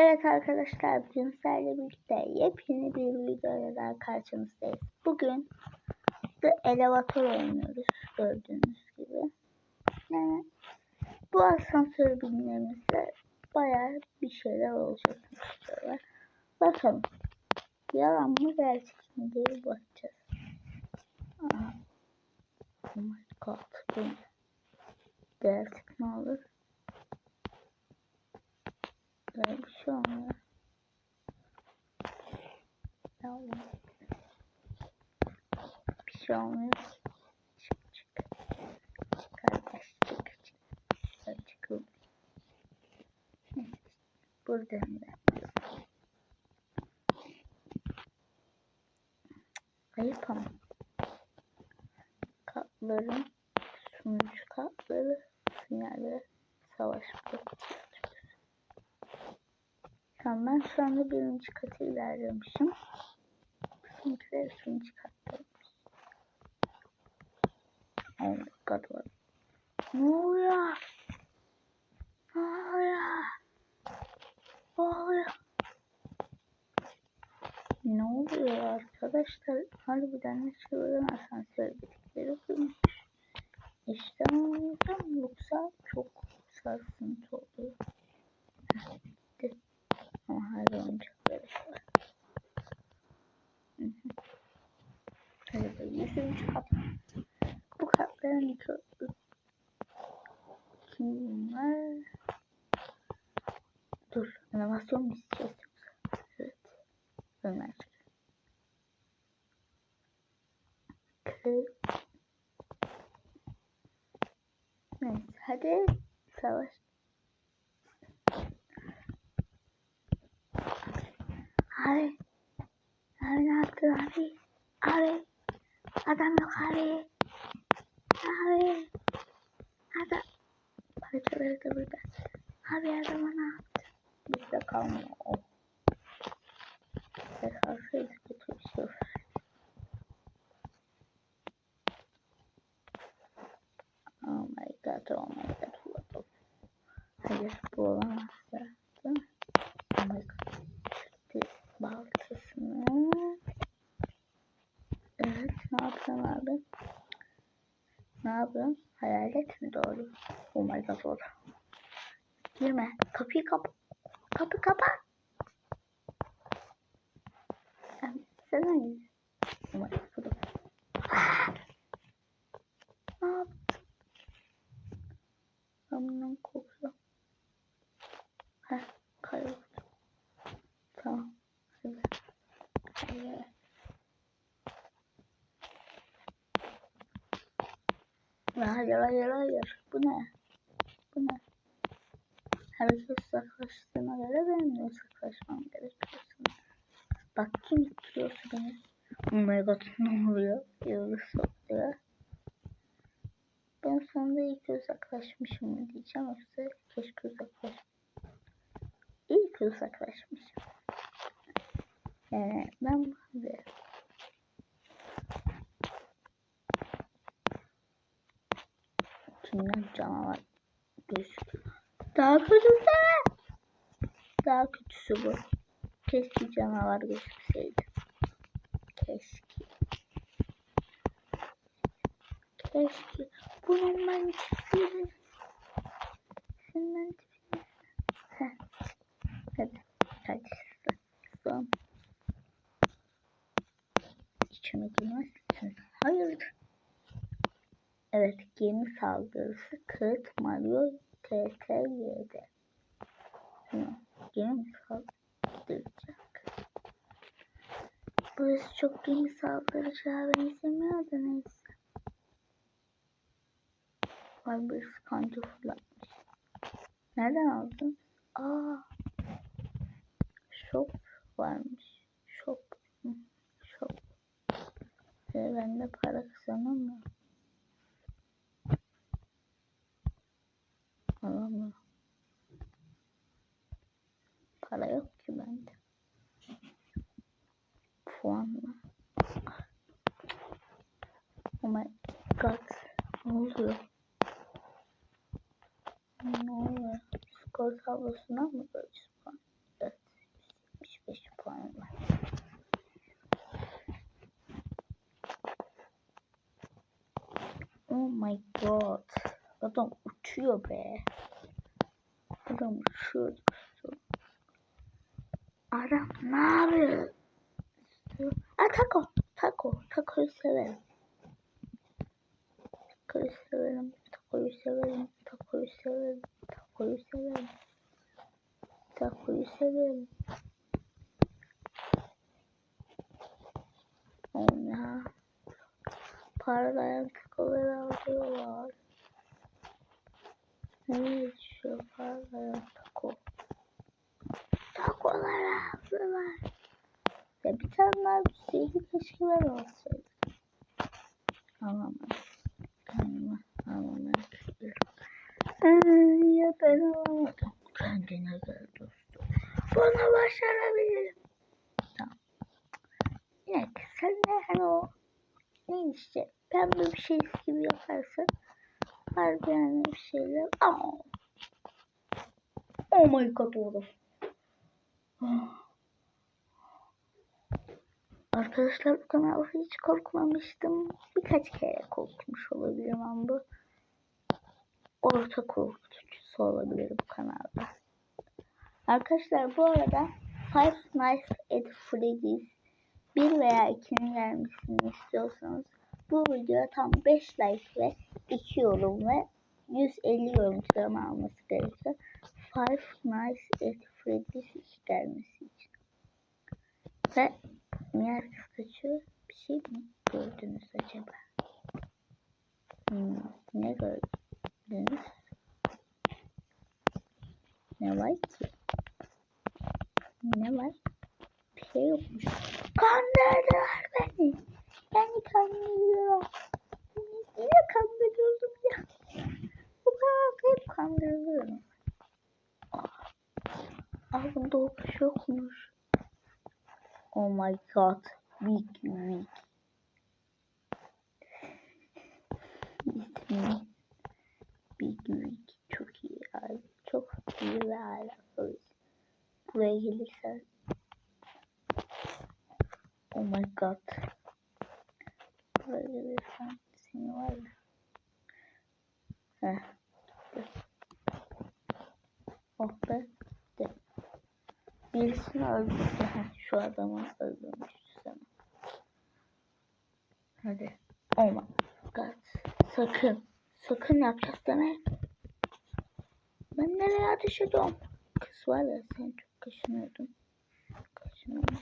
Evet arkadaşlar bugün sizlerle birlikte yepyeni bir videoyla daha karşınızdayız. Bugün The Elevator oynuyoruz gördüğünüz gibi. Yani bu asansör binmemizde bayağı bir şeyler olacak istiyorlar. Bakalım yalan mı gerçek mi diye bakacağız. Aha. Oh my god ne? Gerçek mi olur? Böyle bir şey olmuyor. Bir şey olmuyor. Çık çık. Kardeş çık çık. Şöyle çıkıyorum. Buradayım ben. Ayıp ama. Katların sunucu katları sinyalleri savaşmıyor. Tamam ben şu anda birinci katı ilerlemişim. Bizimkiler ikinci kattaymış. Oh my god what? Ne oluyor? Ne oluyor? Ne oluyor? Ne oluyor arkadaşlar? Harbiden de çığırın asansör bitikleri kurmuş. İşte anlayacağım yoksa çok sarsıntı oluyor. Hala oyuncakları hı. Hadi böyle yüzüncü kat. Bu katların iki kim bunlar? Dur, animasyon isteyeceğiz yoksa? Evet. Ömer. Kır. Neyse, hadi savaş. Abi. Abi ne yaptın abi? Abi. Adam yok abi. Abi. Adam. Da burada. Abi adama ne yaptı? Bizde kalmıyor o. Bizde kötü bir şey olur. Oh my god, oh my god, what the Hayır bu olamaz mi? Oh my god. Çıktı baltasını. Evet ne yapıyorsun abi? Ne yapıyorsun? Hayalet mi doğru? Oh my god doğru. Girme. Kapıyı kapa. Kapı kapa. Sen, hangi? My god. Ah! Ne yaptın? Ben bundan korkuyorum. Heh, kayboldu. Tamam. Hadi. Hadi. Hayır, hayır, hayır. Bu ne? Herkes uzaklaştığına göre benim de uzaklaşmam gerekiyor. Bak kim ittiriyorsa beni. Oh my god ne oluyor? Yıldız oluyor. Ben sonunda iyi ki uzaklaşmışım mı diyeceğim yoksa keşke uzaklaşmışım. İyi ki uzaklaşmışım. Yani ben hadi. Kimden canavar gözüküyor. Daha kötüsü. Daha kötüsü bu. Keşke canavar gözükseydi. Keşke. Keşke. Bunun ben tipini. Şundan tipini. Hadi. Hadi. Son. İçime girmezsin. Hayırdır? Evet, gemi saldırısı Kırt Mario TTY'de. Tamam, gemi saldıracak. Burası çok gemi saldıracağı benzemiyor da neyse. Vay burası kanca fırlatmış. Nereden aldın? Aa, shop varmış. Hı, Shop. Ee, ben de para kazanamıyorum. Oh my god. Ne no, Ne oluyor? Skor tablosuna mı göreceğiz puan? Oh my god. Adam uçuyor be. Adam uçuyor. Adam ne yapıyor? Aa taco. Taco. Taco'yu severim. Taco'yu severim. Taco'yu severim. Taco'yu severim. Taco'yu severim. Taco'yu severim. Ya. Parlayan takoları alıyorlar. Nereye düşüyor parlayan tako? Takoları aldılar. Ya bir tane daha düşseydi keşke ben olsaydım. Alamam. Kendime alamam. Ya ben alamadım. Kendine gel dostum. Bana başarabilirim. Tamam. Yine sen de hani o ne işte pembe bir şey gibi yaparsın. Harbi yani bir şeyler. Aa. Oh my god oğlum. Arkadaşlar bu kanalda hiç korkmamıştım. Birkaç kere korkmuş olabilirim ama bu orta korkutucusu olabilir bu kanalda. Arkadaşlar bu arada Five Nights at Freddy's 1 veya 2'nin gelmesini istiyorsanız bu videoya tam 5 like ve 2 yorum ve 150 görüntüleme alması gerekiyor. Five Nights at Freddy's 2 gelmesi için. Ve herkes kaçıyor? Bir şey mi gördünüz acaba? Hmm, ne gördünüz? Ne var ki? Ne var? Bir şey yokmuş. Kandırdılar beni. Beni kandırdılar. Yine kandırıldım ya. Bu kadar hep kandırılıyorum. Ah, ah bunda o kuş yokmuş. Oh my god. Big Big. İsmi Big Big. Çok iyi abi. Çok iyi ve alakalı. Buraya gelirsen Oh my god. Buraya gelirsen seni var ya. Heh. Oh be. Birisini öldürdü. Şu adamı öldürmüştü sana. Hadi. My god. Sakın. Sakın yapacağız deme. Ben nereye ateş ediyorum? Kız var ya sen çok kaşınıyordun. Kaşınıyordun.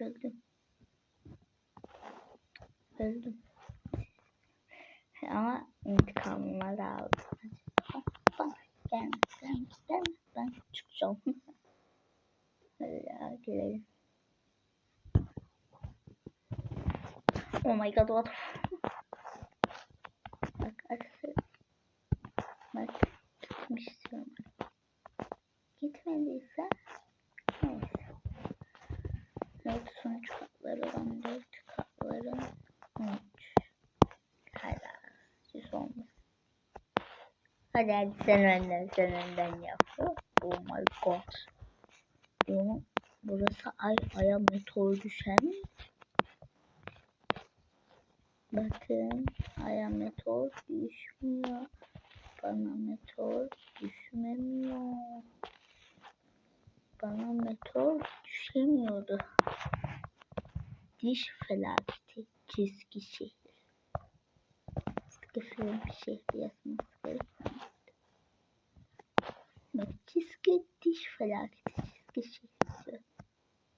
Öldüm. Öldüm. Ama intikamımı da aldım. Bak gelme gelme gelme. Ben çıkacağım. Ya gelelim. Oh my god what? Bak arkadaşlar. Bak gitmek istiyorum. Gitmediyse neyse. Dört sonuç katları 14 katları 13. Hala düz olmuş. Hadi hadi sen önden sen önden yap. Oh my god. Diyorum burası ay aya meteor düşer? Bakın aya meteor düşmüyor. Bana meteor düşmemiyor. Bana meteor düşemiyordu. Diş felaketi çizgi şehir. Çizgi film şehri yazması gerekiyor. Çizgi diş felaketi çizgi şehri.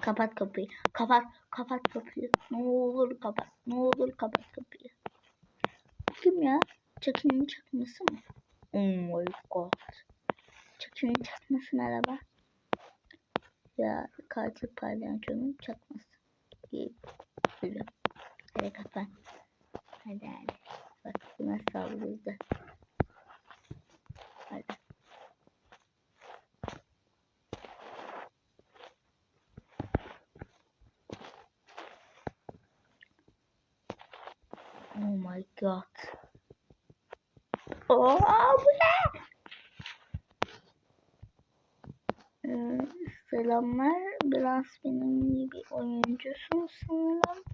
Kapat kapıyı. Kapat. Kapat kapıyı. Ne olur kapat. Ne olur kapat kapıyı. Kim ya? Chucky'nin çakması mı? Oh my god. Chucky'nin çakması merhaba. Ya katil palyaçonun çakması. İyi. Böyle. Hadi kapat. Hadi hadi. Bak buna saldırdı. Hadi. Oh my god. Oo bu ne? Ee, selamlar. Biraz benim gibi oyuncusun sanırım.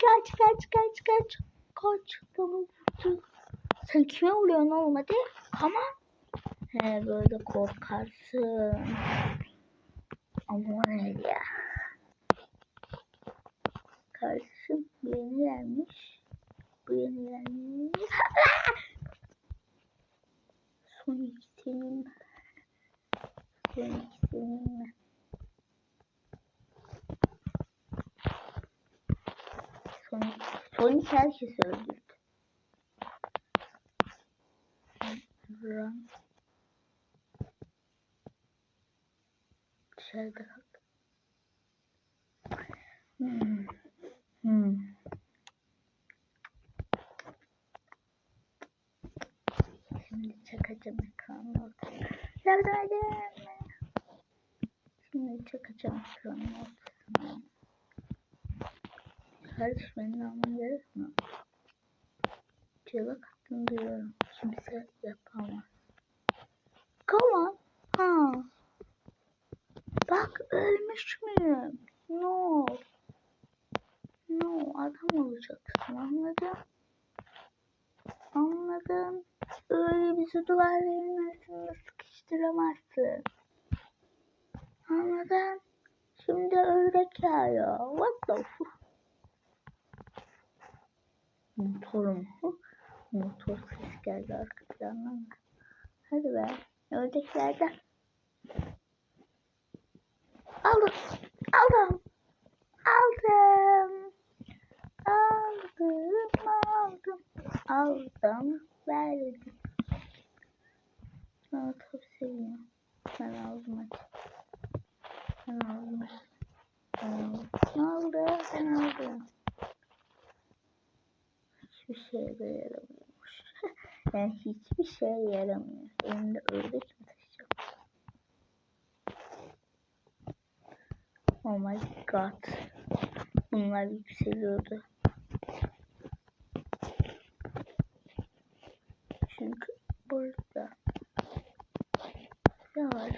kaç kaç kaç kaç. Kaç. Tamam vurdum. Sen kime vuruyorsun oğlum hadi. Ama. He böyle korkarsın. Ama ne ya. Kardeşim bu yeni gelmiş. Bu yeni gelmiş. Son iki senin. Son iki senin mi? Son, son iki herkes öldürdü. Run. Dışarıda kal. Hmm. Hmm. Şimdi çakacağım ekranı ortaya. Yardım edin. Çakacağım ekranı ortasına. Kardeş beni alman gerek mi? Çığlık attığını duyuyorum. Kimse yapamaz. Come on. Ha. Bak ölmüş müyüm? No. No adam olacaksın anladın? Anladım. Öyle bizi duvarların arasında sıkıştıramazsın. Anladın? Şimdi ördek yağıyor. What the fuck? Motorum. Motor ses geldi arka plandan. Hadi be. Ördeklerden. Aldım. Aldım. Aldım. Aldım. Aldım. Aldım. Verdim. Çok seviyorum. Ben aldım hadi. Ben aldım. Ben aldım. Ne oldu? Ben aldım. Hiçbir şeye de yaramıyormuş. Yani hiçbir şeye yaramıyor. Elimde ördek mi taşıyacağım? Oh my god. Bunlar yükseliyordu. Çünkü burada yavaş,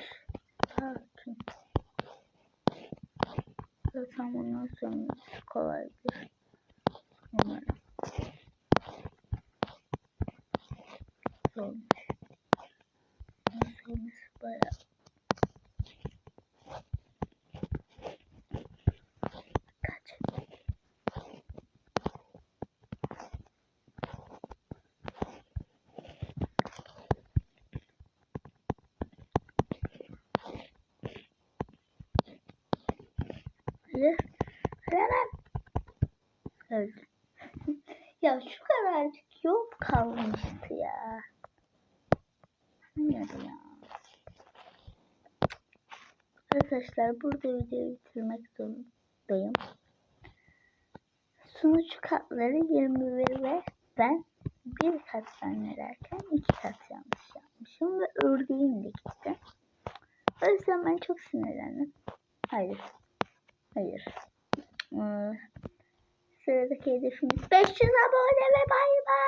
sakin. Zaten bundan sonrası kolaydır. Öldü. ya şu kadarcık yol kalmıştı ya. Hayır ya. Arkadaşlar burada videoyu bitirmek zorundayım. Sunucu katları 21 ve ben bir kat zannederken iki kat yanlış yapmışım ve ördeğim de gitti. O yüzden ben çok sinirlendim. Hayır. Hayır. Ee, sıradaki hedefimiz 500 abone ve bay bay.